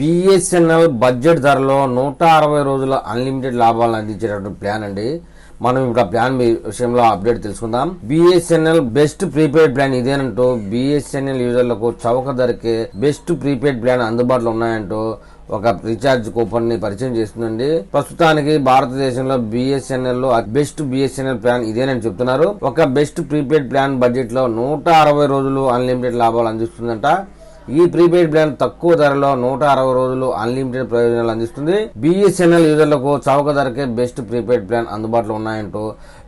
BSNL budget ధరలో నూట అరవై రోజుల అన్లిమిటెడ్ లాభాలను అందించేటటువంటి ప్లాన్ అండి. మనం ఇప్పుడు ఆ ప్లాన్ మీ విషయంలో అప్డేట్ తెలుసుకుందాం. బిఎస్ఎన్ఎల్ బెస్ట్ ప్రీపెయిడ్ ప్లాన్ ఇదేనంటూ బిఎస్ఎన్ఎల్ యూజర్లకు చౌక ధరకే బెస్ట్ ప్రీపెయిడ్ ప్లాన్ అందుబాటులో ఉన్నాయంటూ ఒక రీఛార్జ్ కూపన్ని పరిచయం చేస్తుందండి. ప్రస్తుతానికి భారతదేశంలో బిఎస్ఎన్ఎల్లో బెస్ట్ బిఎస్ఎన్ఎల్ ప్లాన్ ఇదేనని చెప్తున్నారు. ఒక బెస్ట్ ప్రీపెయిడ్ ప్లాన్ బడ్జెట్లో నూట అరవై రోజులు అన్లిమిటెడ్ లాభాలు అందిస్తుందంట. ఈ ప్రీపెయిడ్ ప్లాన్ తక్కువ ధరలో నూట అరవై రోజులు అన్లిమిటెడ్ ప్రయోజనాలు అందిస్తుంది. బిఎస్ఎన్ఎల్ యూజర్లకు చౌక ధరకే బెస్ట్ ప్రీపెయిడ్ ప్లాన్ అందుబాటులో ఉన్నాయంటూ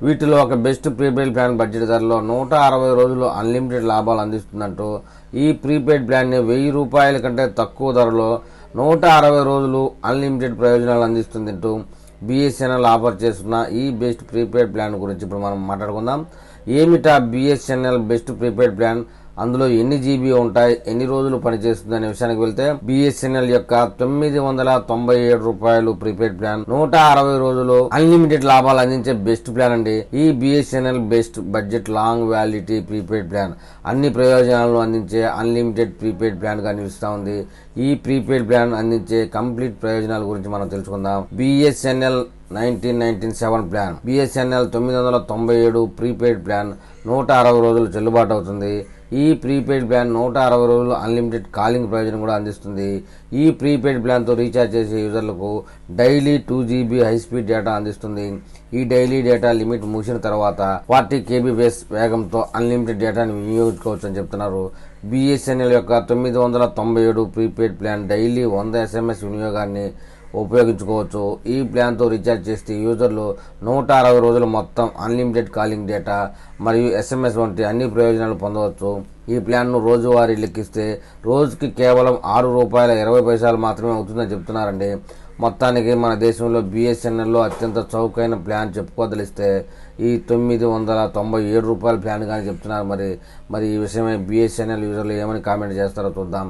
వీటిలో ఒక బెస్ట్ ప్రీపెయిడ్ ప్లాన్ బడ్జెట్ ధరలో నూట అరవై రోజులు అన్లిమిటెడ్ లాభాలు అందిస్తుందంటూ ఈ ప్రీపెయిడ్ ప్లాన్ని వెయ్యి రూపాయల కంటే తక్కువ ధరలో నూట అరవై రోజులు అన్లిమిటెడ్ ప్రయోజనాలు అందిస్తుందంటూ బిఎస్ఎన్ఎల్ ఆఫర్ చేస్తున్న ఈ బెస్ట్ ప్రీపెయిడ్ ప్లాన్ గురించి ఇప్పుడు మనం మాట్లాడుకుందాం. ఏమిటా బిఎస్ఎన్ఎల్ బెస్ట్ ప్రీపెయిడ్ ప్లాన్? అందులో ఎన్ని జీబీ ఉంటాయి ఎన్ని రోజులు పనిచేస్తుంది అనే విషయానికి వెళ్తే బిఎస్ఎన్ఎల్ యొక్క తొమ్మిది వందల తొంభై ఏడు రూపాయలు ప్రీపెయిడ్ ప్లాన్ నూట అరవై రోజులు అన్లిమిటెడ్ లాభాలు అందించే బెస్ట్ ప్లాన్ అండి. ఈ BSNL best budget long validity prepaid plan. అన్ని ప్రయోజనాలను అందించే అన్లిమిటెడ్ ప్రీపెయిడ్ ప్లాన్గా నిలుస్తా ఉంది. ఈ ప్రీపెయిడ్ ప్లాన్ అందించే కంప్లీట్ ప్రయోజనాల గురించి మనం తెలుసుకుందాం. BSNL nineteen nineteen seven plan. BSNL తొమ్మిది వందల తొంభై ఏడు ప్రీపెయిడ్ ప్లాన్ నూట అరవై రోజులు చెల్లుబాటు అవుతుంది. ఈ ప్రీపెయిడ్ ప్లాన్ నూట అరవై రోజులు అన్లిమిటెడ్ కాలింగ్ ప్రయోజనం కూడా అందిస్తుంది. ఈ ప్రీపెయిడ్ ప్లాన్తో రీఛార్జ్ చేసే యూజర్లకు daily two GB high speed data అందిస్తుంది. ఈ డైలీ డేటా లిమిట్ ముగిసిన తర్వాత ఫార్టీ కేబీ వేగంతో అన్లిమిటెడ్ డేటాను వినియోగించుకోవచ్చు అని చెప్తున్నారు. బిఎస్ఎన్ఎల్ యొక్క తొమ్మిది వందల తొంభై ఏడు ప్రీపెయిడ్ ప్లాన్ డైలీ వంద ఎస్ఎంఎస్ వినియోగాన్ని ఉపయోగించుకోవచ్చు. ఈ ప్లాన్తో రీఛార్జ్ చేస్తే యూజర్లు నూట అరవై రోజులు మొత్తం అన్లిమిటెడ్ కాలింగ్ డేటా మరియు ఎస్ఎంఎస్ వంటి అన్ని ప్రయోజనాలు పొందవచ్చు. ఈ ప్లాన్ను రోజువారీ లెక్కిస్తే రోజుకి కేవలం ఆరు రూపాయల ఇరవై పైసలు మాత్రమే అవుతుందని చెప్తున్నారండి. మొత్తానికి మన దేశంలో బిఎస్ఎన్ఎల్లో అత్యంత చౌకైన ప్లాన్ చెప్పుకోదలిస్తే ఈ తొమ్మిది వందల తొంభై ఏడు రూపాయల ప్లాన్ కానీ చెప్తున్నారు మరి. మరి ఈ విషయమై బిఎస్ఎన్ఎల్ యూజర్లు ఏమని కామెంట్ చేస్తారో చూద్దాం.